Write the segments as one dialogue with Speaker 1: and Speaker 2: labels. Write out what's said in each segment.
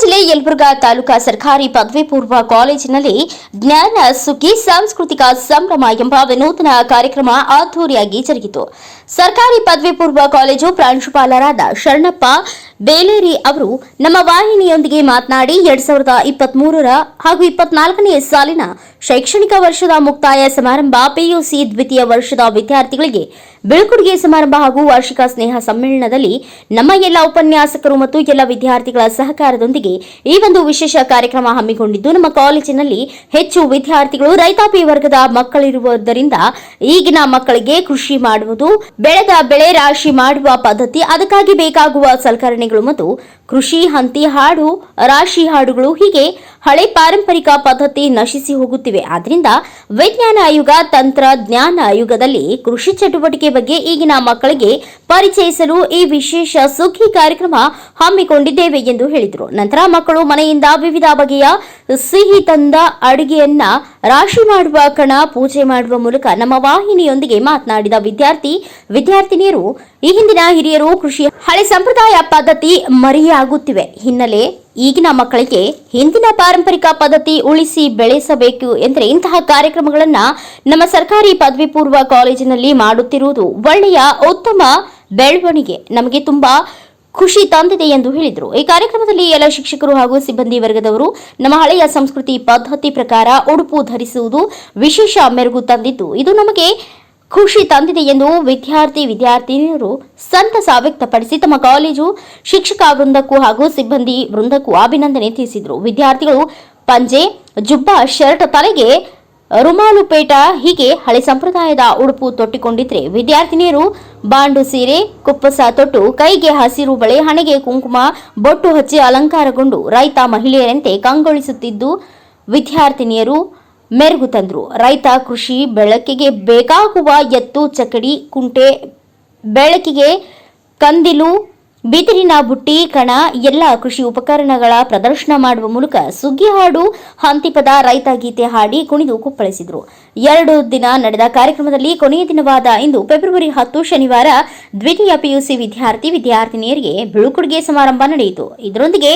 Speaker 1: ಜಿಲ್ಲೆ ಯಲಬುರ್ಗಾ ತಾಲೂಕಾ ಸರ್ಕಾರಿ ಪದವಿ ಪೂರ್ವ ಕಾಲೇಜಿನಲ್ಲಿ ಜ್ಞಾನ ಸುಗ್ಗಿ ಸಾಂಸ್ಕೃತಿಕ ಸಂಭ್ರಮ ಎಂಬ ವಿನೂತನ ಕಾರ್ಯಕ್ರಮ ಅದ್ದೂರಿಯಾಗಿ ಜರುಗಿತು. ಸರ್ಕಾರಿ ಪದವಿ ಪೂರ್ವ ಕಾಲೇಜು ಪ್ರಾಂಶುಪಾಲರಾದ ಶರಣಪ್ಪ ಬೇಲೇರಿ ಅವರು ನಮ್ಮ ವಾಹಿನಿಯೊಂದಿಗೆ ಮಾತನಾಡಿ ಎರಡ್ ಸಾವಿರದ ಇಪ್ಪತ್ಮೂರರ ಹಾಗೂ ಇಪ್ಪತ್ನಾಲ್ಕನೇ ಸಾಲಿನ ಶೈಕ್ಷಣಿಕ ವರ್ಷದ ಮುಕ್ತಾಯ ಸಮಾರಂಭ ಪಿಯುಸಿ ದ್ವಿತೀಯ ವರ್ಷದ ವಿದ್ಯಾರ್ಥಿಗಳಿಗೆ ಬೀಳ್ಕೊಡುಗೆ ಸಮಾರಂಭ ಹಾಗೂ ವಾರ್ಷಿಕ ಸ್ನೇಹ ಸಮ್ಮೇಳನದಲ್ಲಿ ನಮ್ಮ ಎಲ್ಲ ಉಪನ್ಯಾಸಕರು ಮತ್ತು ಎಲ್ಲ ವಿದ್ಯಾರ್ಥಿಗಳ ಸಹಕಾರದೊಂದಿಗೆ ಈ ಒಂದು ವಿಶೇಷ ಕಾರ್ಯಕ್ರಮ ಹಮ್ಮಿಕೊಂಡಿದ್ದು. ನಮ್ಮ ಕಾಲೇಜಿನಲ್ಲಿ ಹೆಚ್ಚು ವಿದ್ಯಾರ್ಥಿಗಳು, ರೈತಾಪಿ ವರ್ಗದ ಮಕ್ಕಳಿರುವುದರಿಂದ ಈಗಿನ ಮಕ್ಕಳಿಗೆ ಕೃಷಿ ಮಾಡುವುದು, ಬೆಳೆದ ಬೆಳೆ ರಾಶಿ ಮಾಡುವ ಪದ್ಧತಿ, ಅದಕ್ಕಾಗಿ ಬೇಕಾಗುವ ಸಲಕರಣೆಗಳು ಮತ್ತು ಕೃಷಿ, ಹಂತಿ, ಹಾಡು, ರಾಶಿ ಹಾಡುಗಳು ಹೀಗೆ ಹಳೆ ಪಾರಂಪರಿಕ ಪದ್ಧತಿ ನಶಿಸಿ ಹೋಗುತ್ತಿವೆ. ಆದ್ದರಿಂದ ವಿಜ್ಞಾನ ಆಯುಗ ತಂತ್ರಜ್ಞಾನ ಆಯುಗದಲ್ಲಿ ಕೃಷಿ ಚಟುವಟಿಕೆ ಬಗ್ಗೆ ಈಗಿನ ಮಕ್ಕಳಿಗೆ ಪರಿಚಯಿಸಲು ಈ ವಿಶೇಷ ಸುಗ್ಗಿ ಕಾರ್ಯಕ್ರಮ ಹಮ್ಮಿಕೊಂಡಿದ್ದೇವೆ ಎಂದು ಹೇಳಿದರು. ನಂತರ ಮಕ್ಕಳು ಮನೆಯಿಂದ ವಿವಿಧ ಬಗೆಯ ಸಿಹಿ ತಂದ ಅಡುಗೆಯನ್ನ ರಾಶಿ ಮಾಡುವ ಕಣ, ಪೂಜೆ ಮಾಡುವ ಮೂಲಕ ನಮ್ಮ ವಾಹಿನಿಯೊಂದಿಗೆ ಮಾತನಾಡಿದ ವಿದ್ಯಾರ್ಥಿ, ವಿದ್ಯಾರ್ಥಿನಿಯರು, ಈ ಹಿಂದಿನ ಹಿರಿಯರು ಕೃಷಿ ಹಳೆ ಸಂಪ್ರದಾಯ ಪದ್ಧತಿ ಮರೆಯಾಗುತ್ತಿವೆ. ಹಿನ್ನೆಲೆ ಈಗಿನ ಮಕ್ಕಳಿಗೆ ಹಿಂದಿನ ಪಾರಂಪರಿಕ ಪದ್ಧತಿ ಉಳಿಸಿ ಬೆಳೆಸಬೇಕು ಎಂದರೆ ಇಂತಹ ಕಾರ್ಯಕ್ರಮಗಳನ್ನು ನಮ್ಮ ಸರ್ಕಾರಿ ಪದವಿ ಪೂರ್ವ ಕಾಲೇಜಿನಲ್ಲಿ ಮಾಡುತ್ತಿರುವುದು ಒಳ್ಳೆಯ, ಉತ್ತಮ ಬೆಳವಣಿಗೆ. ನಮಗೆ ತುಂಬಾ ಖುಷಿ ತಂದಿದೆ ಎಂದು ಹೇಳಿದರು. ಈ ಕಾರ್ಯಕ್ರಮದಲ್ಲಿ ಎಲ್ಲ ಶಿಕ್ಷಕರು ಹಾಗೂ ಸಿಬ್ಬಂದಿ ವರ್ಗದವರು ನಮ್ಮ ಹಳೆಯ ಸಂಸ್ಕೃತಿ ಪದ್ಧತಿ ಪ್ರಕಾರ ಉಡುಪು ಧರಿಸುವುದು ವಿಶೇಷ ಮೆರುಗು ತಂದಿದ್ದು, ಇದು ನಮಗೆ ಖುಷಿ ತಂದಿದೆ ಎಂದು ವಿದ್ಯಾರ್ಥಿ ವಿದ್ಯಾರ್ಥಿನಿಯರು ಸಂತಸ ವ್ಯಕ್ತಪಡಿಸಿ ತಮ್ಮ ಕಾಲೇಜು ಶಿಕ್ಷಕ ವೃಂದಕ್ಕೂ ಹಾಗೂ ಸಿಬ್ಬಂದಿ ವೃಂದಕ್ಕೂ ಅಭಿನಂದನೆ ತಿಳಿಸಿದರು. ವಿದ್ಯಾರ್ಥಿಗಳು ಪಂಜೆ, ಜುಬ್ಬಾ, ಶರ್ಟ್, ತಲೆಗೆ ರುಮಾಲು ಪೇಟ ಹೀಗೆ ಹಳೆ ಸಂಪ್ರದಾಯದ ಉಡುಪು ತೊಟ್ಟಿಕೊಂಡಿದ್ರೆ ವಿದ್ಯಾರ್ಥಿನಿಯರು ಬಾಂಡು ಸೀರೆ, ಕುಪ್ಪಸ ತೊಟ್ಟು, ಕೈಗೆ ಹಸಿರು ಬಳೆ, ಹಣೆಗೆ ಕುಂಕುಮ, ಬೊಟ್ಟು ಹಚ್ಚಿ ಅಲಂಕಾರಗೊಂಡು ರೈತ ಮಹಿಳೆಯರಂತೆ ಕಂಗೊಳಿಸುತ್ತಿದ್ದು ವಿದ್ಯಾರ್ಥಿನಿಯರು ಮೆರುಗು ತಂದರು. ರೈತ ಕೃಷಿ ಬೆಳಕಿಗೆ ಬೇಕಾಗುವ ಎತ್ತು ಚಕಡಿ ಕುಂಟೆ, ಬೆಳಕಿಗೆ ಕಂದಿಲು ಬಿದಿರಿನ ಬುಟ್ಟಿ, ಕಣ, ಎಲ್ಲ ಕೃಷಿ ಉಪಕರಣಗಳ ಪ್ರದರ್ಶನ ಮಾಡುವ ಮೂಲಕ ಸುಗ್ಗಿ ಹಾಡು ಹಂತಿಪದ ರೈತ ಗೀತೆ ಹಾಡಿ ಕುಣಿದು ಕುಪ್ಪಳಿಸಿದರು. ಎರಡು ದಿನ ನಡೆದ ಕಾರ್ಯಕ್ರಮದಲ್ಲಿ ಕೊನೆಯ ದಿನವಾದ ಇಂದು ಫೆಬ್ರವರಿ ಹತ್ತು ಶನಿವಾರ ದ್ವಿತೀಯ ಪಿಯುಸಿ ವಿದ್ಯಾರ್ಥಿ ವಿದ್ಯಾರ್ಥಿನಿಯರಿಗೆ ಬೀಳ್ಕೊಡುಗೆ ಸಮಾರಂಭ ನಡೆಯಿತು. ಇದರೊಂದಿಗೆ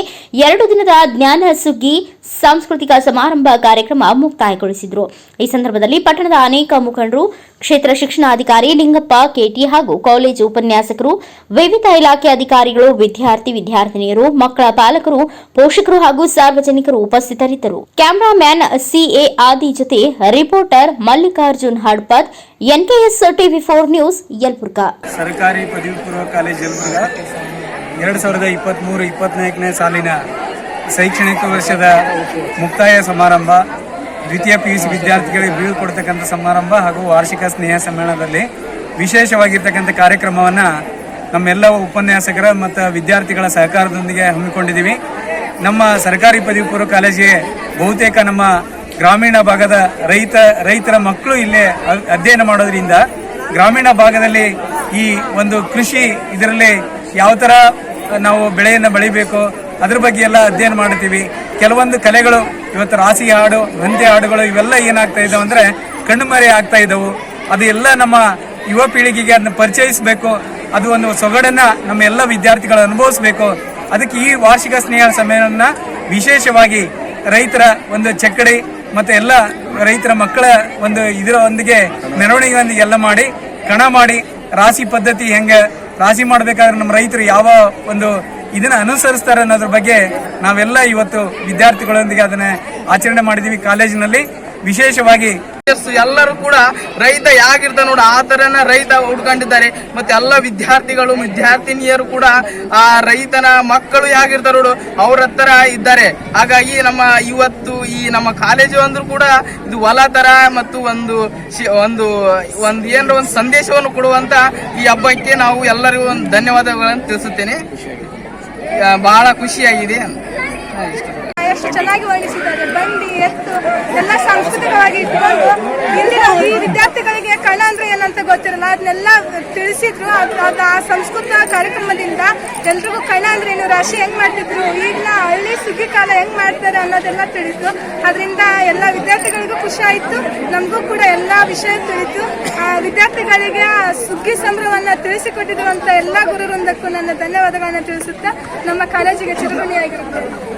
Speaker 1: ಎರಡು ದಿನದ ಜ್ಞಾನ ಸುಗ್ಗಿ ಸಾಂಸ್ಕೃತಿಕ ಸಮಾರಂಭ ಕಾರ್ಯಕ್ರಮ ಮುಕ್ತಾಯಗೊಳಿಸಿದರು. ಈ ಸಂದರ್ಭದಲ್ಲಿ ಪಟ್ಟಣದ ಅನೇಕ ಮುಖಂಡರು, ಕ್ಷೇತ್ರ ಶಿಕ್ಷಣಾಧಿಕಾರಿ ಲಿಂಗಪ್ಪ, ಕೆಟಿ ಹಾಗೂ ಕಾಲೇಜು ಉಪನ್ಯಾಸಕರು, ವಿವಿಧ ಇಲಾಖೆ ಅಧಿಕಾರಿಗಳು, ವಿದ್ಯಾರ್ಥಿ ವಿದ್ಯಾರ್ಥಿನಿಯರು, ಮಕ್ಕಳ ಪಾಲಕರು, ಪೋಷಕರು ಹಾಗೂ ಸಾರ್ವಜನಿಕರು ಉಪಸ್ಥಿತರಿದ್ದರು. ಕ್ಯಾಮರಾಮ್ಯಾನ್ ಸಿಎ ಆದಿ ಜೊತೆ reporter Mallikarjun Hadpat NKS TV four news Yelburga
Speaker 2: ಸರ್ಕಾರಿ ಪದವಿ ಪೂರ್ವ ಕಾಲೇಜ್ ಎರಡ್ ಸಾವಿರದ ಇಪ್ಪತ್ತ್ಮೂರು ಇಪ್ಪತ್ನಾಲ್ಕನೇ ಸಾಲಿನ ಶೈಕ್ಷಣಿಕ ವರ್ಷದ ಮುಕ್ತಾಯ ಸಮಾರಂಭ, ದ್ವಿತೀಯ ಪಿ ಯು ಸಿ ವಿದ್ಯಾರ್ಥಿಗಳಿಗೆ ಬೀಳ್ಕೊಡ್ತಕ್ಕಂಥ ಸಮಾರಂಭ ಹಾಗೂ ವಾರ್ಷಿಕ ಸ್ನೇಹ ಸಮ್ಮೇಳನದಲ್ಲಿ ವಿಶೇಷವಾಗಿರ್ತಕ್ಕಂಥ ಕಾರ್ಯಕ್ರಮವನ್ನು ನಮ್ಮೆಲ್ಲ ಉಪನ್ಯಾಸಕರ ಮತ್ತು ವಿದ್ಯಾರ್ಥಿಗಳ ಸಹಕಾರದೊಂದಿಗೆ ಹಮ್ಮಿಕೊಂಡಿದ್ದೀವಿ. ನಮ್ಮ ಸರ್ಕಾರಿ ಪದವಿ ಪೂರ್ವ ಕಾಲೇಜಿಗೆ ಬಹುತೇಕ ನಮ್ಮ ಗ್ರಾಮೀಣ ಭಾಗದ ರೈತ, ರೈತರ ಮಕ್ಕಳು ಇಲ್ಲೇ ಅಧ್ಯಯನ ಮಾಡೋದ್ರಿಂದ ಗ್ರಾಮೀಣ ಭಾಗದಲ್ಲಿ ಈ ಒಂದು ಕೃಷಿ ಇದರಲ್ಲಿ ಯಾವ ಥರ ನಾವು ಬೆಳೆಯನ್ನು ಬೆಳಿಬೇಕು ಅದ್ರ ಬಗ್ಗೆ ಎಲ್ಲ ಅಧ್ಯಯನ ಮಾಡ್ತೀವಿ ಕೆಲವೊಂದು ಕಲೆಗಳು, ಇವತ್ತು ರಾಸಿ ಹಾಡು ಗಂಧೆ ಹಾಡುಗಳು ಇವೆಲ್ಲ ಏನಾಗ್ತಾ ಇದಾವೆ ಅಂದರೆ ಕಣ್ಣುಮರೆ ಆಗ್ತಾ ಇದ್ದವು ಅದು ಎಲ್ಲ ನಮ್ಮ ಯುವ ಪೀಳಿಗೆಗೆ ಅದನ್ನ ಪರಿಚಯಿಸಬೇಕು. ಅದು ಒಂದು ಸೊಗಡನ್ನ ನಮ್ಮ ಎಲ್ಲ ವಿದ್ಯಾರ್ಥಿಗಳು ಅನುಭವಿಸಬೇಕು. ಅದಕ್ಕೆ ಈ ವಾರ್ಷಿಕ ಸ್ನೇಹ ಸಮ್ಮೇಳನ ವಿಶೇಷವಾಗಿ ರೈತರ ಒಂದು ಚಕ್ಕಡಿ ಮತ್ತೆ ಎಲ್ಲ ರೈತರ ಮಕ್ಕಳ ಒಂದು ಇದರೊಂದಿಗೆ ಮೆರವಣಿಗೆಯೊಂದಿಗೆ ಎಲ್ಲ ಮಾಡಿ, ಕಣ ಮಾಡಿ ರಾಶಿ ಪದ್ಧತಿ ಹೆಂಗೆ ರಾಶಿ ಮಾಡಬೇಕಾದ್ರೆ ನಮ್ಮ ರೈತರು ಯಾವ ಒಂದು ಇದನ್ನ ಅನುಸರಿಸ್ತಾರೆ ಅನ್ನೋದ್ರ ಬಗ್ಗೆ ನಾವೆಲ್ಲ ಇವತ್ತು ವಿದ್ಯಾರ್ಥಿಗಳೊಂದಿಗೆ ಅದನ್ನ ಆಚರಣೆ ಮಾಡಿದ್ದೀವಿ ಕಾಲೇಜಿನಲ್ಲಿ. ವಿಶೇಷವಾಗಿ
Speaker 3: ಎಲ್ಲರೂ ಕೂಡ ರೈತ ಯಾಗಿರ್ತ ನೋಡು, ಆ ತರನ ರೈತ ಉಡ್ಕೊಂಡಿದ್ದಾರೆ ಮತ್ತೆ ಎಲ್ಲ ವಿದ್ಯಾರ್ಥಿಗಳು, ವಿದ್ಯಾರ್ಥಿನಿಯರು ಕೂಡ ಆ ರೈತನ ಮಕ್ಕಳು ಯಾಗಿರ್ತ ನೋಡು, ಅವ್ರ ಹತ್ರ ಇದ್ದಾರೆ. ಹಾಗಾಗಿ ನಮ್ಮ ಇವತ್ತು ಈ ನಮ್ಮ ಕಾಲೇಜು ಅಂದ್ರೂ ಕೂಡ ಇದು ಹೊಲ ತರ ಮತ್ತು ಒಂದು ಒಂದು ಒಂದು ಏನಾರ ಒಂದು ಸಂದೇಶವನ್ನು ಕೊಡುವಂತ ಈ ಹಬ್ಬಕ್ಕೆ ನಾವು ಎಲ್ಲರಿಗೂ ಒಂದು ಧನ್ಯವಾದಗಳನ್ನು ತಿಳಿಸುತ್ತೇನೆ. ಬಹಳ ಖುಷಿಯಾಗಿದೆ.
Speaker 4: ಎಷ್ಟು ಚೆನ್ನಾಗಿ ವರ್ಣಿಸಿದ್ದಾರೆ. ಬಂಡಿ, ಎತ್ತು, ಎಲ್ಲ ಸಾಂಸ್ಕೃತಿಕವಾಗಿ ಇಟ್ಕೊಂಡು ಇಂದಿನ ಈ ವಿದ್ಯಾರ್ಥಿಗಳಿಗೆ ಕಣ ಅಂದ್ರೆ ಏನಂತ ಗೊತ್ತಿರಲ್ಲ. ಅದನ್ನೆಲ್ಲ ತಿಳಿಸಿದ್ರು. ಅದು ಆ ಸಂಸ್ಕೃತ ಕಾರ್ಯಕ್ರಮದಿಂದ ಎಲ್ರಿಗೂ ಕಣ ರಾಶಿ ಹೆಂಗ್ ಮಾಡ್ತಿದ್ರು? ಈಗಿನ ಹಳ್ಳಿ ಸುಗ್ಗಿ ಕಾಲ ಹೆಂಗ್ ಮಾಡ್ತಾರೆ ಅನ್ನೋದೆಲ್ಲ ತಿಳಿತು ಅದರಿಂದ ಎಲ್ಲ ವಿದ್ಯಾರ್ಥಿಗಳಿಗೂ ಖುಷಿ ಆಯ್ತು. ನಮಗೂ ಕೂಡ ಎಲ್ಲ ವಿಷಯ ತಿಳಿತು ವಿದ್ಯಾರ್ಥಿಗಳಿಗೆ ಸುಗ್ಗಿ ಸಂಭ್ರಮವನ್ನ ತಿಳಿಸಿಕೊಟ್ಟಿರುವಂತ ಎಲ್ಲ ಗುರುವೃಂದಕ್ಕೂ ನನ್ನ ಧನ್ಯವಾದಗಳನ್ನು ತಿಳಿಸುತ್ತಾ ನಮ್ಮ ಕಾಲೇಜಿಗೆ ಚಿರಋಣಿಯಾಗಿರುತ್ತೇನೆ.